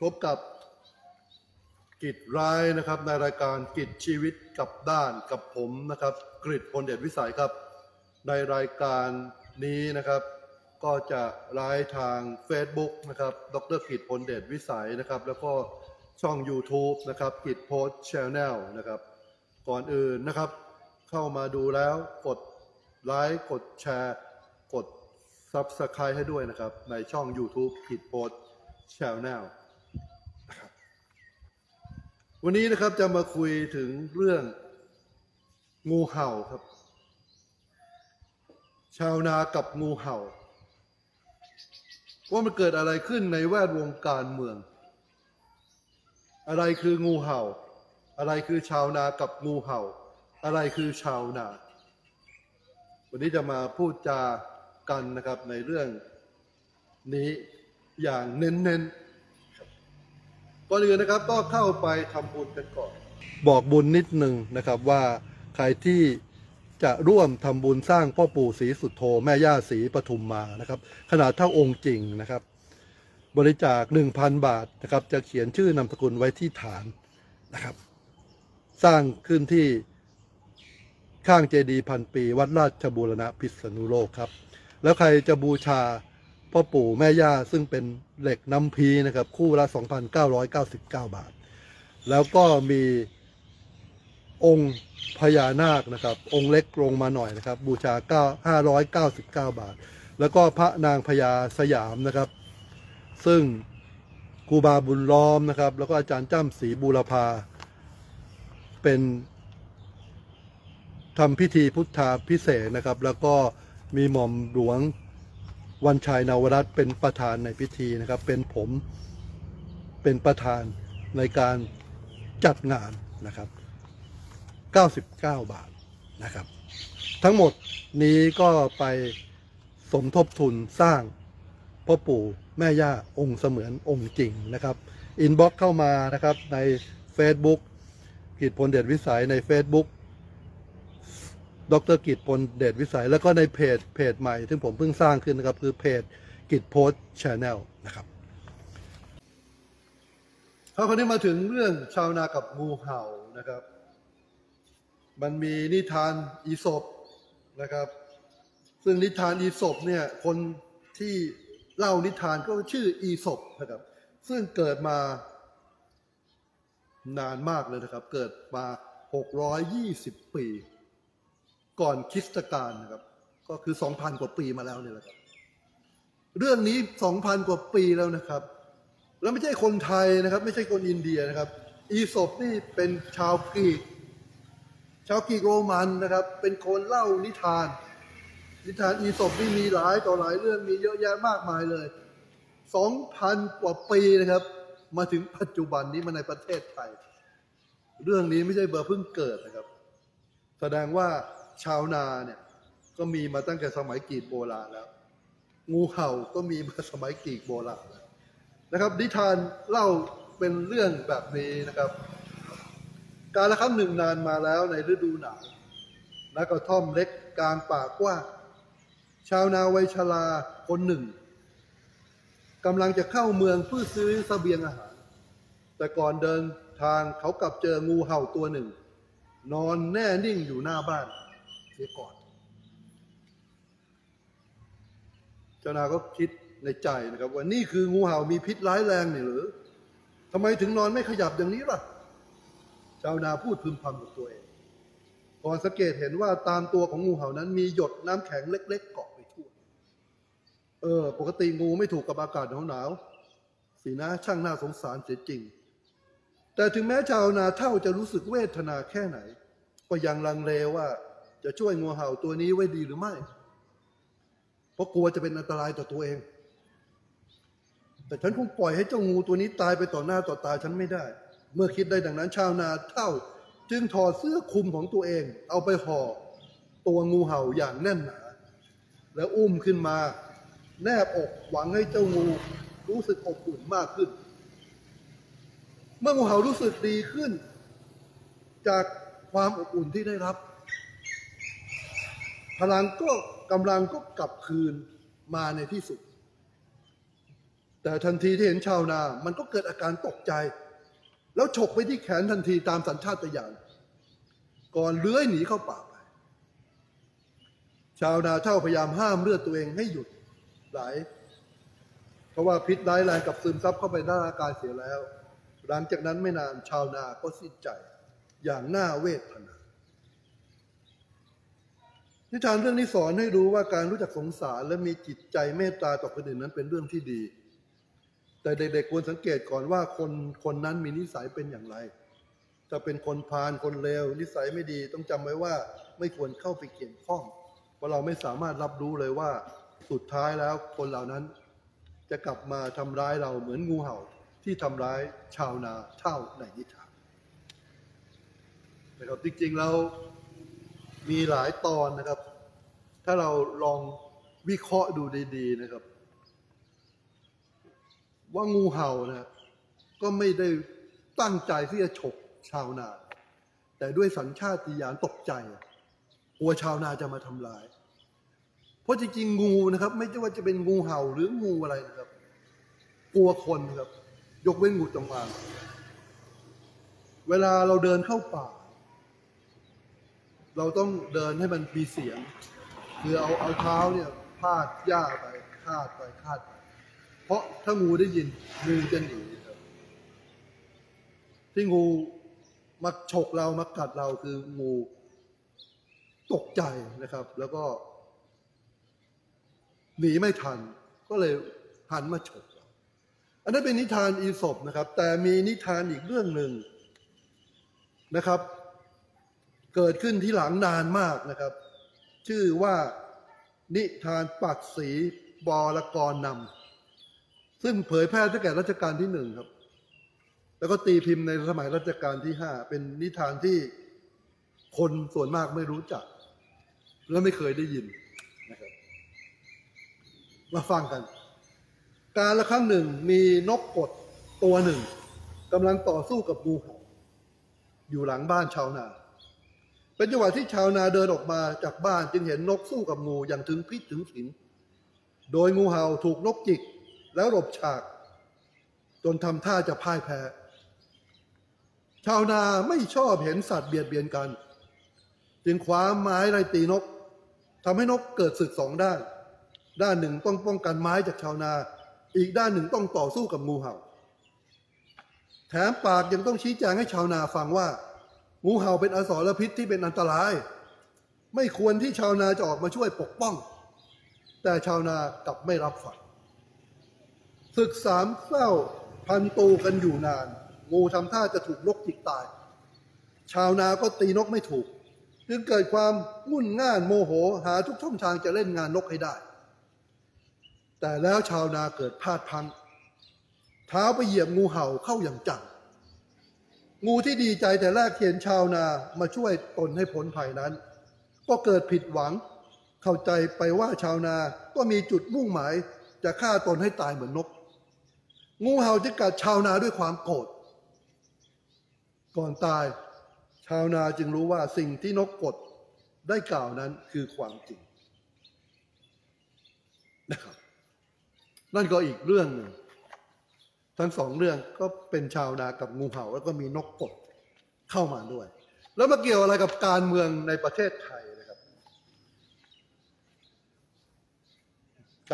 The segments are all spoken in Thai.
พบกับกิจร้ายนะครับในรายการกิจชีวิตกับด้านกับผมนะครับกริดพลเดชวิสัยครับ ในรายการนี้นะครับ ก็จะร้ายทาง Facebook นะครับดรกิจพลเดชวิสัยนะครับ แล้วก็ช่อง YouTube นะครับกิจโพสชแนลนะครับ ก่อนอื่นนะครับ เข้ามาดูแล้วกดไลค์กดแชร์กด Subscribe ให้ด้วยนะครับ ในช่อง YouTube กิจโพสชแนล วันนี้นะครับจะมาคุยถึงเรื่องงูเห่าครับ ชาวนากับงูเห่า ว่ามันเกิดอะไรขึ้นในแวดวงการเมือง อะไรคืองูเห่า อะไรคือชาวนากับงูเห่า อะไรคือชาวนา วันนี้จะมาพูดจากันนะครับในเรื่องนี้อย่างเน้นๆ ก่อนอื่นนะครับก็เข้าไปทำบุญกันก่อน บอกบุญนิดหนึ่งนะครับว่าใครที่จะร่วมทำบุญสร้างพ่อปู่ศรีสุดโธแม่ย่าศรีปทุมมานะครับ ขนาดเท่าองค์จริงนะครับ บริจาค 1,000 บาทนะครับ จะเขียนชื่อนามสกุลไว้ที่ฐานนะครับ สร้างขึ้นที่ข้างเจดีย์พันปี วัดราชบูรณะพิษณุโลกครับ แล้วใครจะบูชา พ่อปู่แม่ย่าซึ่งเป็นเหล็กน้ำพีนะครับ คู่ละ 2,999 บาท แล้วก็มีองค์พญานาคนะครับ องค์เล็กลงมาหน่อยนะครับ บูชา9 599 บาท แล้วก็พระนางพญาสยามนะครับ ซึ่งครูบาบุญล้อมนะครับ แล้วก็อาจารย์จ้ำศรีบูรพาเป็นทำพิธีพุทธาพิเศษนะครับ แล้วก็มีหม่อมหลวง วันชัยนวรัตน์เป็นประธานในพิธีนะครับ เป็นผมเป็นประธานในการจัดงานนะครับ 99 บาทนะครับ ทั้งหมดนี้ก็ไปสมทบทุนสร้างพ่อปู่แม่ย่าองค์เสมือนองค์จริงนะครับอินบ็อกเข้ามานะครับใน Facebook กิจพลเดชวิสัยใน Facebook ดรกิจพลเดชวิสัย แล้วก็ในเพจเพจใหม่ซึ่งผมเพิ่งสร้างขึ้นนะครับ คือเพจกิจโพสชาแนลนะครับคราวนี้มาถึงเรื่องชาวนากับงูเห่านะครับ มันมีนิทานอีสปนะครับ ซึ่งนิทานอีสปเนี่ยคนที่เล่านิทานก็ชื่ออีสปนะครับ ซึ่งเกิดมานานมากเลยนะครับ เกิดมา 620 ปี ก่อนคริสตกาลนะครับ ก็คือ 2,000 กว่าปีมาแล้วเนี่ยแหละครับ เรื่องนี้ 2,000 กว่าปีแล้วนะครับ แล้วไม่ใช่คนไทยนะครับ ไม่ใช่คนอินเดียนะครับ อีสปนี่เป็นชาวกรีก ชาวกรีกโรมันนะครับ เป็นคนเล่านิทาน นิทานอีสปนี่มีหลายต่อหลายเรื่องมีเยอะแยะมากมายเลยสองพันกว่าปีนะครับ มาถึงปัจจุบันนี้มาในประเทศไทย เรื่องนี้ไม่ใช่เบอร์เพิ่งเกิดนะครับ แสดงว่า ชาวนาเนี่ยก็มีมาตั้งแต่สมัยกรีกโบราณแล้ว งูเห่าก็มีมาสมัยกรีกโบราณแล้วนะครับ นิทานเล่าเป็นเรื่องแบบนี้นะครับ การละครั้งหนึ่งนานมาแล้วในฤดูหนาวณกระท่อมเล็กกลางป่ากว้างชาวนาวัยชราคนหนึ่งกำลังจะเข้าเมืองเพื่อซื้อเสบียงอาหาร แต่ก่อนเดินทางเขากลับเจองูเห่าตัวหนึ่ง นอนแน่นิ่งอยู่หน้าบ้าน เสียก่อน เจ้านาก็คิดในใจนะครับ ว่านี่คืองูเห่ามีพิษร้ายแรงนี่หรือทำไมถึงนอนไม่ขยับอย่างนี้ล่ะชานาพูดพึมพำกับตัวเองก่อนสังเกตเห็นว่าตามตัวของงูเห่านั้นมีหยดน้ำแข็งเล็ก ๆ เกาะไปทั่ว เออ ปกติงูไม่ถูกกับอากาศหนาวๆสีหน้าช่างน่าสงสารเสียจริงแต่ถึงแม้ชาวนาเท่าจะรู้สึกเวทนาแค่ไหน ก็ยังลังเลว่า จะช่วยงูเห่าตัวนี้ไว้ดีหรือไม่ เพราะกลัวจะเป็นอันตรายต่อตัวเอง แต่ฉันคงปล่อยให้เจ้างูตัวนี้ตายไปต่อหน้าต่อตาฉันไม่ได้ เมื่อคิดได้ดังนั้นชาวนาเท่า จึงถอดเสื้อคลุมของตัวเอง เอาไปห่อตัวงูเห่าอย่างแน่นหนา แล้วอุ้มขึ้นมา แนบอกหวังให้เจ้างูรู้สึกอบอุ่นมากขึ้น เมื่องูเห่ารู้สึกดีขึ้น จากความอบอุ่นที่ได้รับ พลังก็กำลังก็กลับคืนมาในที่สุด แต่ทันทีที่เห็นชาวนา มันก็เกิดอาการตกใจ แล้วฉกไปที่แขนทันทีตามสัญชาตญาณก่อนเลื้อยหนีเข้าป่าไป ชาวนาเท่าพยายามห้ามเลือดตัวเองให้หยุดไหลเพราะว่าพิษร้ายแรงกับซึมซับเข้าไปในร่างกายเสียแล้ว หลังจากนั้นไม่นานชาวนาก็สิ้นใจอย่างน่าเวทนา นิทานเรื่องนี้สอนให้รู้ว่าการรู้จักสงสารและมีจิตใจเมตตาต่อคนอื่นนั้นเป็นเรื่องที่ดี แต่เด็กๆควรสังเกตก่อนว่าคนคนนั้นมีนิสัยเป็นอย่างไร ถ้าเป็นคนพาลคนเลวนิสัยไม่ดีต้องจำไว้ว่าไม่ควรเข้าไปเกี่ยวข้อง เพราะเราไม่สามารถรับรู้เลยว่าสุดท้ายแล้วคนเหล่านั้น จะกลับมาทำร้ายเราเหมือนงูเห่าที่ทำร้ายชาวนาเท่าในนิทานนะครับจริงๆแล้ว มีหลายตอนนะครับ ถ้าเราลองวิเคราะห์ดูดีๆนะครับ ว่างูเห่านะก็ไม่ได้ตั้งใจที่จะฉกชาวนา แต่ด้วยสัญชาติญาณตกใจกลัวชาวนาจะมาทำลาย เพราะจริงๆงูนะครับ ไม่ใช่ว่าจะเป็นงูเห่าหรืองูอะไรนะครับ กลัวคนครับ ยกเว้นงูจงอางเวลาเราเดินเข้าป่า เราต้องเดินให้มันมีเสียง คือเอาเอาเท้าเนี่ยพาดหญ้าไปคาดไปคาดไปเพราะถ้างูได้ยินงูจะหนีครับที่งูมาฉกเรามากัดเราคืองูตกใจนะครับ แล้วก็ หนีไม่ทัน ก็เลยหันมาฉกเราอันนั้นเป็นนิทานอีสปนะครับ แต่มีนิทานอีกเรื่องหนึ่งนะครับ เกิดขึ้นที่หลังนานมากนะครับ ชื่อว่านิทานปักสีบอรกรนำซึ่งเผยแพร่ตั้งแต่รัชกาลที่หนึ่งครับ แล้วก็ตีพิมพ์ในสมัยรัชกาลที่ห้าเป็นนิทานที่คนส่วนมากไม่รู้จัก และไม่เคยได้ยินนะครับมาฟังกัน การละครั้งหนึ่งมีนกกดตัวหนึ่งกำลังต่อสู้กับงูเห่าอยู่หลังบ้านชาวนา เป็นจังหวะที่ชาวนาเดินออกมาจากบ้านจึงเห็นนกสู้กับงูอย่างถึงพิษถึงขิน โดยงูเห่าถูกนกจิกแล้วหลบฉาก จนทำท่าจะพ่ายแพ้ ชาวนาไม่ชอบเห็นสัตว์เบียดเบียนกัน จึงคว้าไม้ไล่ตีนกทำให้นกเกิดศึกสองด้าน ด้านหนึ่งต้องป้องกันไม้จากชาวนา อีกด้านหนึ่งต้องต่อสู้กับงูเห่า แถมปากยังต้องชี้แจงให้ชาวนาฟังว่า งูเห่าเป็นอสรพิษที่เป็นอันตราย ไม่ควรที่ชาวนาจะออกมาช่วยปกป้อง แต่ชาวนากลับไม่รับฟังศึกสามเศร้าพันตูกันอยู่นาน งูทำท่าจะถูกนกจิกตาย ชาวนาก็ตีนกไม่ถูก จึงเกิดความงุ่นง่านโมโหหาทุกช่องทางจะเล่นงานนกให้ได้ แต่แล้วชาวนาเกิดพลาดพัง เท้าไปเหยียบงูเห่าเข้าอย่างจัง งูที่ดีใจแต่แรกเห็นชาวนามาช่วยตนให้พ้นภัยนั้น ก็เกิดผิดหวัง เข้าใจไปว่าชาวนาก็มีจุดมุ่งหมาย จะฆ่าตนให้ตายเหมือนนก งูเห่าจะกัดชาวนาด้วยความโกรธก่อนตาย ชาวนาจึงรู้ว่าสิ่งที่นกกดได้กล่าวนั้นคือความจริงนะครับนั่นก็อีกเรื่องหนึ่ง ทั้งสองเรื่องก็เป็นชาวนากับงูเห่าแล้วก็มีนกกดเข้ามาด้วย แล้วมาเกี่ยวอะไรกับการเมืองในประเทศไทยนะครับ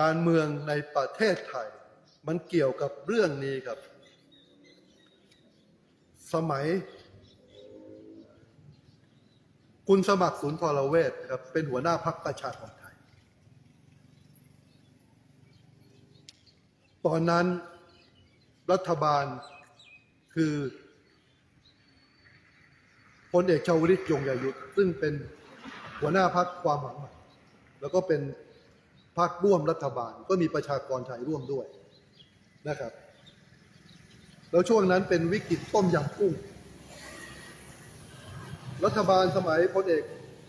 การเมืองในประเทศไทย มันเกี่ยวกับเรื่องนี้ครับ สมัย คุณสมัครศูนย์ทรเวชครับเป็นหัวหน้าพักประชาธิปไตยตอนนั้น รัฐบาลคือพลเอกชาวลิตยงยายุทธซึ่งเป็นหัวหน้าพักความหวังใหม่แล้วก็เป็นพักร่วมรัฐบาล ก็มีประชากรไทยร่วมด้วยนะครับ แล้วช่วงนั้นเป็นวิกฤตต้มยำกุ้ง รัฐบาลสมัยพลเอก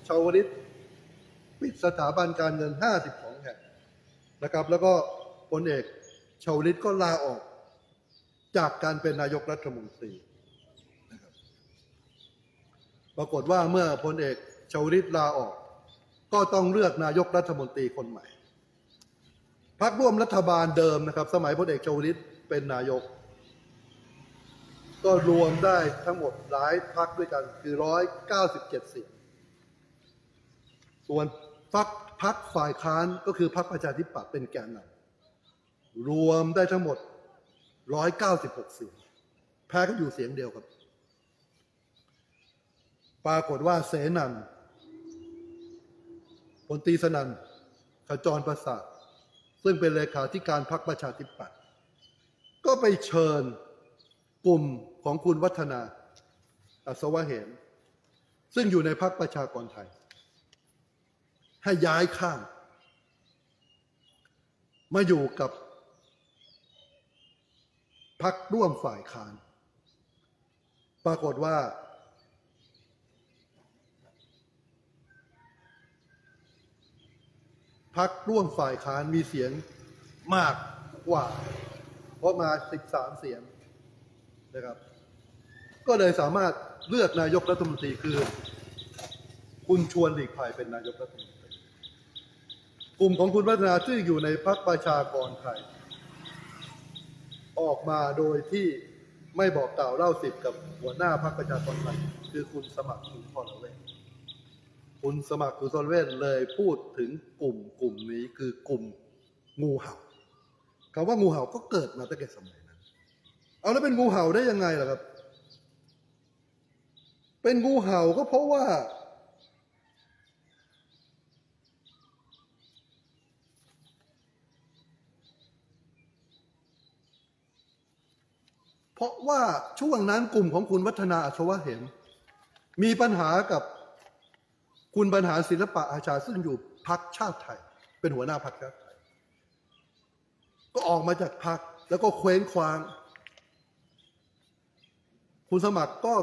ชาวลิตปิดสถาบันการเงิน 52 แห่งนะครับ แล้วก็พลเอกชาวลิตก็ลาออก จากการเป็นนายกรัฐมนตรีนะครับปรากฏว่าเมื่อพลเอกชวลิตลาออก ก็ต้องเลือกนายกรัฐมนตรีคนใหม่พักร่วมรัฐบาลเดิมนะครับ สมัยพลเอกชวลิตเป็นนายก ก็รวมได้ทั้งหมดหลายพักด้วยกันคือร้อยเก้าสิบเจ็ดเสียงส่วนพักพักฝ่ายค้านก็คือพักประชาธิปัตย์เป็นแกนนำรวมได้ทั้งหมด ร้อยเก้าสิบหกเสียง แพ้ก็อยู่เสียงเดียวครับ ปรากฏว่าเสนันพลตีสนันขจรประสาท ซึ่งเป็นเลขาธิการพรรคประชาธิปัตย์ก็ไปเชิญกลุ่มของคุณวัฒนาอัศวะเหมซึ่งอยู่ในพรรคประชากรไทย ให้ย้ายข้าง มาอยู่กับ พรรคร่วมฝ่ายค้าน ปรากฏว่า พักร่วมฝ่ายค้านมีเสียงมากกว่า เพราะมา 13 เสียงนะครับ ก็เลยสามารถเลือกนายกรัฐมนตรีคือ คุณชวนหลีกภัยเป็นนายกรัฐมนตรี กลุ่มของคุณวัฒนาซึ่งอยู่ในพรรคประชากรไทย ออกมาโดยที่ไม่บอกกล่าวเล่าสิบกับหัวหน้าพรรคประชากรไทยคือคุณสมัครสุนทรเวชคุณสมัครสุนทรเวชเลยพูดถึงกลุ่มกลุ่มนี้คือกลุ่มงูเห่าคำว่างูเห่าก็เกิดมาตั้งแต่สมัยนั้น เอาแล้วเป็นงูเห่าได้ยังไงล่ะครับ เป็นงูเห่าก็เพราะว่า เพราะว่าช่วงนั้นกลุ่มของคุณวัฒนาอัศวะเหมมีปัญหากับคุณบรรหารศิลปะอาชาซึ่งอยู่พักชาติไทย เป็นหัวหน้าพักชาติไทย ก็ออกมาจากพักแล้วก็เคว้งคว้าง คุณสมัครก็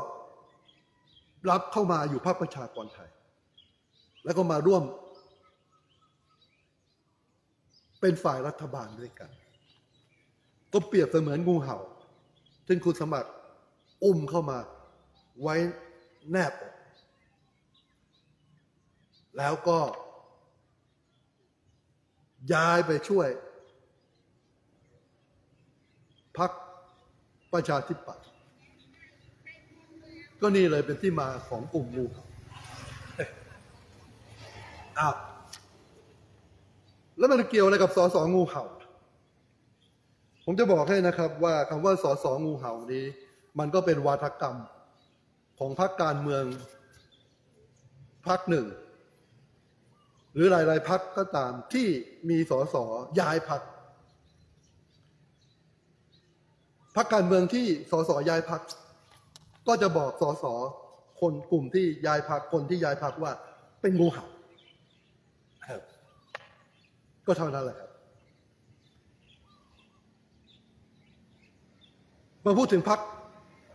รับเข้ามาอยู่พรรคประชากรไทย แล้วก็มาร่วม เป็นฝ่ายรัฐบาลด้วยกัน ก็เปรียบเสมือนงูเห่า ซึ่งคุณสมัครอุ้มเข้ามาไว้แนบอกแล้วก็ ย้ายไปช่วยพักประชาธิปัตย์ก็นี่เลยเป็นที่มาของกลุ่มงูเห่าอ้าวแล้วมันเกี่ยวอะไรกับสอสองูเห่า ผมจะบอกให้นะครับว่าคำว่าสอสองูเห่านี้ มันก็เป็นวาทกรรมของพรรคการเมืองพรรคหนึ่ง หรือหลายๆพักก็ตามที่มีสสย้ายพักพักการเมืองที่สสย้ายพักก็จะบอกสสคนกลุ่มที่ย้ายพักคนที่ย้ายพักว่าเป็นงูเห่าก็เท่านั้นแหละครับ มาพูดถึงพัก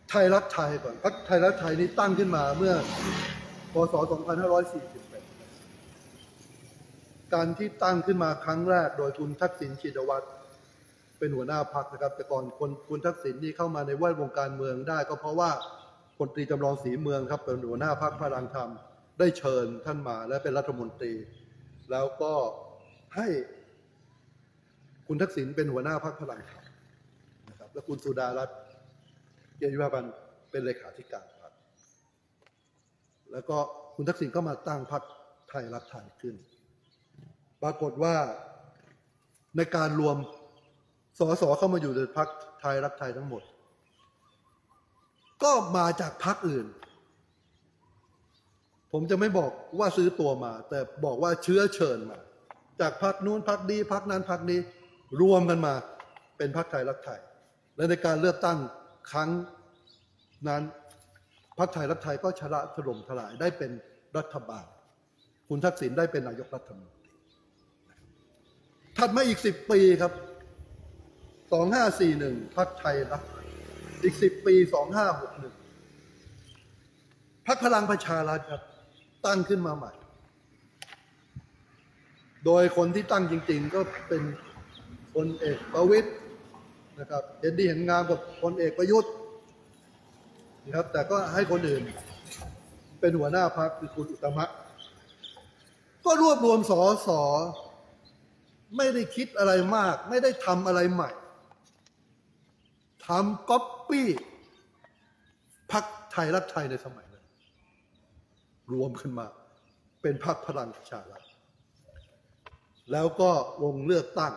ไทยรักไทยก่อนพักไทยรักไทยนี้ตั้งขึ้นมาเมื่อพศ 2541การที่ตั้งขึ้นมาครั้งแรกโดยคุณทักษิณชินวัตรเป็นหัวหน้าพักนะครับ แต่ก่อนคนคุณทักษิณนี่เข้ามาในแวดวงการเมืองได้ ก็เพราะว่าพลตรีจำลองศรีเมืองครับเป็นหัวหน้าพักพลังธรรม ได้เชิญท่านมาและเป็นรัฐมนตรี แล้วก็ให้คุณทักษิณเป็นหัวหน้าพักพลังธรรมนะครับและคุณสุดารัตน์ กียรติวิพันธ์เป็นเลขาธิการพรรคแล้วก็คุณทักษิณก็มาตั้งพรรคไทยรักไทยขึ้น ปรากฏว่าในการรวมสสเข้ามาอยู่ในพรรคไทยรักไทยทั้งหมด ก็มาจากพรรคอื่น ผมจะไม่บอกว่าซื้อตัวมา แต่บอกว่าเชื้อเชิญมา จากพรรคนู้นพรรคนี้พรรคนั้นพรรคนี้ รวมกันมาเป็นพรรคไทยรักไทย และในการเลือกตั้ง ครั้งนั้นพรรคไทยรักไทยก็ชนะถล่มทลายได้เป็นรัฐบาล คุณทักษิณได้เป็นนายกรัฐมนตรีถัดมาอีกสิบปีครับสองห้าสี่หนึ่งพักไทยรักไทยอีกสิบปีสองห้าหกหนึ่งพักพลังประชารัฐครับตั้งขึ้นมาใหม่ โดยคนที่ตั้งจริง ๆ ก็เป็นพลเอกประวิตย นะครับเห็นดีเห็นงามกับพลเอกประยุทธ์นะครับแต่ก็ให้คนอื่น เป็นหัวหน้าพักคือคุณอุตมะก็รวบรวมสอสอไม่ได้คิดอะไรมาก ไม่ได้ทำอะไรใหม่ทำก๊อปปี้พักไทยรักไทยในสมัยนั้นรวมขึ้นมาเป็นพรรคพลังประชารัฐแล้วก็ลงเลือกตั้ง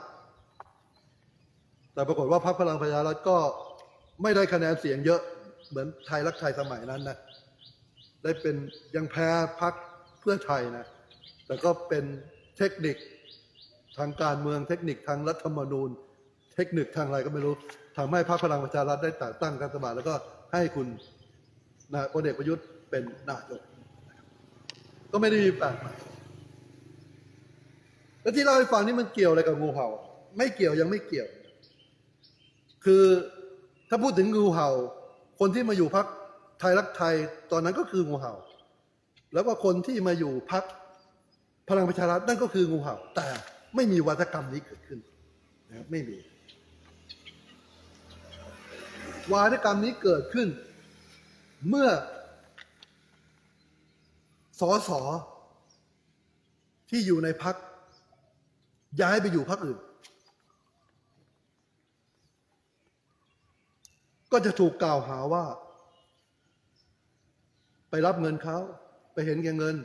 แต่ปรากฏว่าพรรคพลังประชารัฐก็ไม่ได้คะแนนเสียงเยอะเหมือนไทยรักไทยสมัยนั้นนะได้เป็นยังแพ้พักเพื่อไทยนะแต่ก็เป็นเทคนิคทางการเมืองเทคนิคทางรัฐธรรมนูญ เทคนิคทางอะไรก็ไม่รู้ทำให้พรรคพลังประชารัฐได้แต่ตั้งรัฐบาลแล้วก็ให้คุณนะพลเอกประยุทธ์เป็นนายกก็ไม่ได้มีแปลกใหม่แล้วที่เล่าให้ฟังนี่มันเกี่ยวอะไรกับงูเห่า ไม่เกี่ยวยังไม่เกี่ยว คือถ้าพูดถึงงูเห่า คนที่มาอยู่พักไทยรักไทยตอนนั้นก็คืองูเห่า แล้วก็คนที่มาอยู่พักพลังประชารัฐนั่นก็คืองูเห่า แต่ไม่มีวัฒกรรมนี้เกิดขึ้นนะครับไม่มีวาทกรรมนี้เกิดขึ้น เมื่อสอสอที่อยู่ในพักย้ายไปอยู่พักอื่น ก็จะถูกกล่าวหาว่า ไปรับเงินเขา ไปเห็นแก่เงิน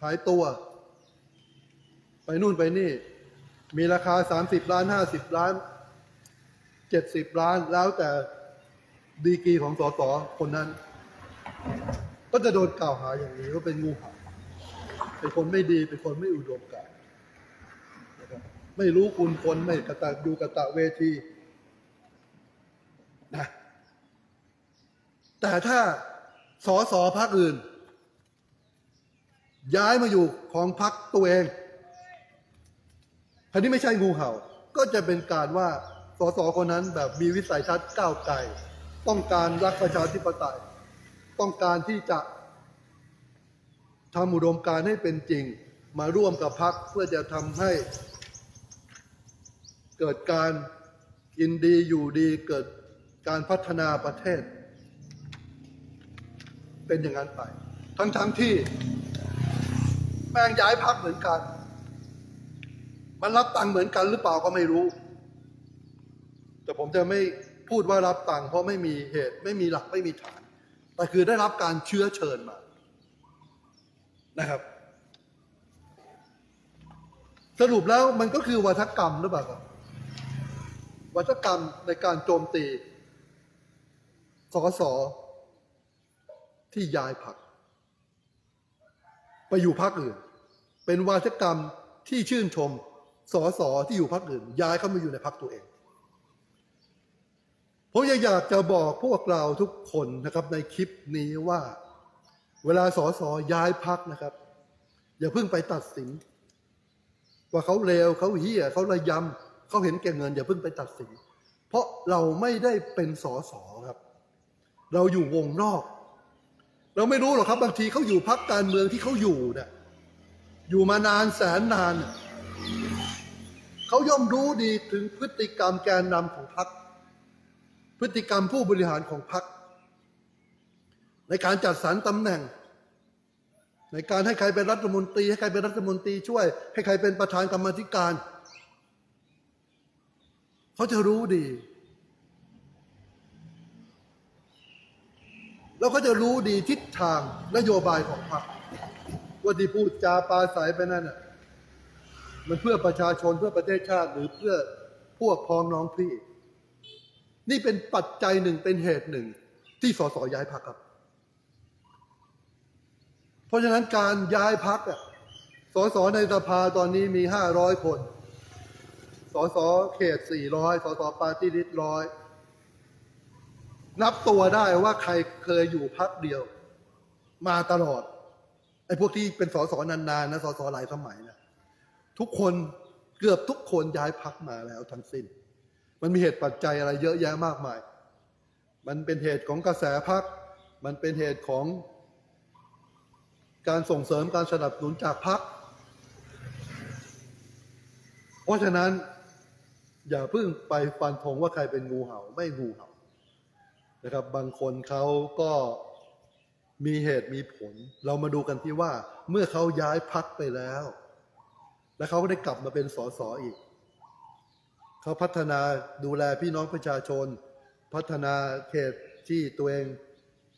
ขายตัว ไปนู่นไปนี่ มีราคา30ล้าน50ล้าน70ล้านแล้วแต่ดีกรีของสสคนนั้น ก็จะโดนกล่าวหาอย่างนี้ว่าเป็นงูเห่าเป็นคนไม่ดีเป็นคนไม่อุดมการณ์ไม่รู้คุณคนไม่กระตะดูกระตะเวทีนะ แต่ถ้าสอสอพักอื่น ย้ายมาอยู่ของพักตัวเองอันนี้ไม่ใช่งูเห่า ก็จะเป็นการว่าสสคนนั้นแบบมีวิสัยทัศน์ก้าวไกลต้องการรักประชาธิปไตย ต้องการที่จะทำอุดมการให้เป็นจริง มาร่วมกับพักเพื่อจะทำให้ เกิดการกินดีอยู่ดีเกิดการพัฒนาประเทศ เป็นอย่างนั้นไป ทั้งๆทที่แม่งย้ายพักเหมือนกัน มันรับตังค์เหมือนกันหรือเปล่าก็ไม่รู้ แต่ผมจะไม่พูดว่ารับตังค์เพราะไม่มีเหตุไม่มีหลักไม่มีฐาน แต่คือได้รับการเชื้อเชิญมา นะครับ สรุปแล้วมันก็คือวัฒกรรมหรือเปล่าครับวัฒกรรมในการโจมตีสส ที่ย้ายพักไปอยู่พักอื่น เป็นวัฒกรรมที่ชื่นชมสอสอที่อยู่พักอื่น ย้ายเข้ามาอยู่ในพักตัวเองผมอยากจะบอกพวกเราทุกคนนะครับในคลิปนี้ว่า เวลาสอสอย้ายพักนะครับ อย่าเพิ่งไปตัดสิน ว่าเขาเลวเขาเหี้ยเขาระยำเขาเห็นแก่เงิน อย่าเพิ่งไปตัดสิน เพราะเราไม่ได้เป็นสอสอครับ เราอยู่วงนอก เราไม่รู้หรอกครับ บางทีเขาอยู่พักการเมืองที่เขาอยู่เนี่ยอยู่มานานแสนนานเขาย่อมรู้ดีถึงพฤติกรรมแกนนำของพรรคพฤติกรรมผู้บริหารของพรรคในการจัดสรรตำแหน่ง ในการให้ใครเป็นรัฐมนตรี ให้ใครเป็นรัฐมนตรีช่วย ให้ใครเป็นประธานกรรมธิการ เขาจะรู้ดี แล้วเขาจะรู้ดีทิศทางนโยบายของพรรคว่าที่พูดจาปาใสไปนั่นน่ะมันเพื่อประชาชนเพื่อประเทศชาติหรือเพื่อพวกพ้องน้องพี่ นี่เป็นปัจจัยหนึ่งเป็นเหตุหนึ่ง ที่สสย้ายพักครับ เพราะฉะนั้นการย้ายพักอะสสในสภาตอนนี้มีห้าร้อยคน สสเขตสี่ร้อยสสปาร์ตี้ลิสต์ร้อย นับตัวได้ว่าใครเคยอยู่พักเดียว มาตลอดไอ้พวกที่เป็นสสนานๆนะสสหลายสมัยนะทุกคนเกือบทุกคนย้ายพักมาแล้วทั้งสิ้น มันมีเหตุปัจจัยอะไรเยอะแยะมากมาย มันเป็นเหตุของกระแสพัก มันเป็นเหตุของการส่งเสริมการสนับสนุนจากพัก เพราะฉะนั้น อย่าเพิ่งไปฟันธงว่าใครเป็นงูเห่าไม่งูเห่า นะครับบางคนเขาก็มีเหตุมีผล เรามาดูกันที่ว่าเมื่อเขาย้ายพักไปแล้ว แล้วเขาก็ได้กลับมาเป็นสสอีก เขาพัฒนาดูแลพี่น้องประชาชน พัฒนาเขตที่ตัวเอง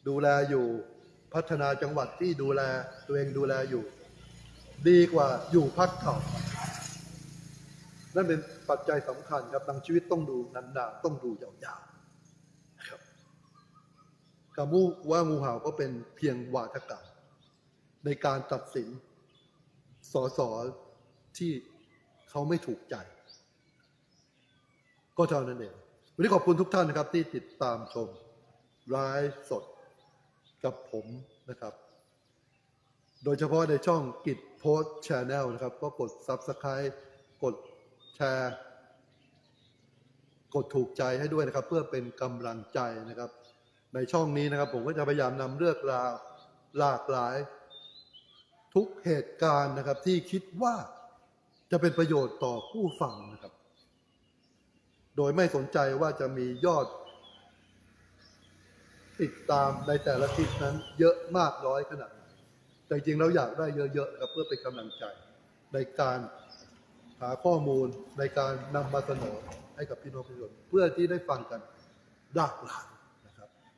ดูแลอยู่ พัฒนาจังหวัดที่ดูแลตัวเองดูแลอยู่ ดีกว่าอยู่พักเก่านั่นเป็นปัจจัยสำคัญครับดังชีวิตต้องดูนานๆต้องดูยาวๆ คำว่างูเห่าก็เป็นเพียงวาทกรรมในการตัดสินสอสอที่เขาไม่ถูกใจ ก็เท่านั้นเอง วันนี้ขอบคุณทุกท่านนะครับที่ติดตามชมรายสดกับผมนะครับ โดยเฉพาะในช่องกิจโพสชาแนลนะครับ ก็กด Subscribe กดแชร์ กดถูกใจให้ด้วยนะครับ เพื่อเป็นกำลังใจนะครับ ในช่องนี้นะครับ ผมก็จะพยายามนำเรื่องราวหลากหลาย ทุกเหตุการณ์นะครับ ที่คิดว่าจะเป็นประโยชน์ต่อผู้ฟังนะครับ โดยไม่สนใจว่าจะมียอด ติดตามในแต่ละคลิปนั้น เยอะมากน้อยขนาดไหนแต่จริงเราอยากได้เยอะๆครับเพื่อเป็นกำลังใจในการหาข้อมูลในการนำมาเสนอให้กับพี่น้องประชาชนเพื่อที่ได้ฟังกันหลากหลาย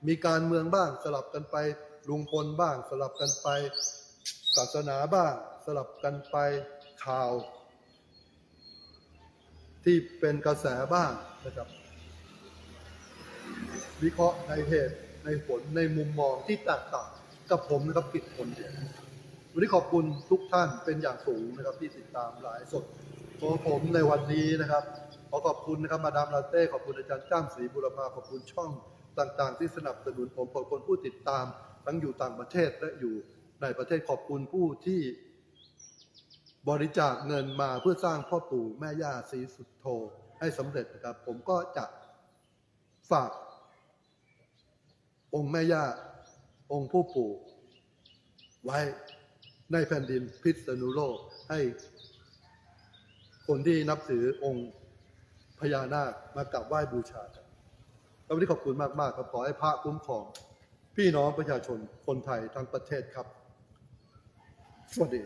มีการเมืองบ้างสลับกันไปลุงพลบ้าง สลับกันไป ศาสนาบ้าง สลับกันไปข่าว ที่เป็นกระแสบ้างนะครับ วิเคราะห์ในเหตุในผลในมุมมองที่แตกต่างกับผมนะครับกิจคนเดียววันนี้ขอบคุณทุกท่านเป็นอย่างสูงนะครับที่ติดตามหลายสดของผมในวันนี้นะครับ ขอขอบคุณนะครับมาดามลาเต้ขอบคุณอาจารย์จ้ามศรีบุรพาขอบคุณช่อง ต่างๆ ที่สนับสนุนผมขอบคุณผู้ติดตาม ทั้งอยู่ต่างประเทศและอยู่ในประเทศขอบคุณผู้ที่บริจาคเงินมาเพื่อสร้างพ่อปู่แม่ย่าศรีสุดโทให้สำเร็จนะครับ ผมก็จะฝาก องค์แม่ย่าองค์ผู้ปู่ไว้ในแผ่นดินพิษณุโลกให้คนที่นับถือองค์พญานาคมากราบไหว้บูชา แล้ววันนี้ขอบคุณมากๆครับขอให้พระคุ้มครอง พี่น้องประชาชนคนไทยทั้งประเทศครับ สวัสดี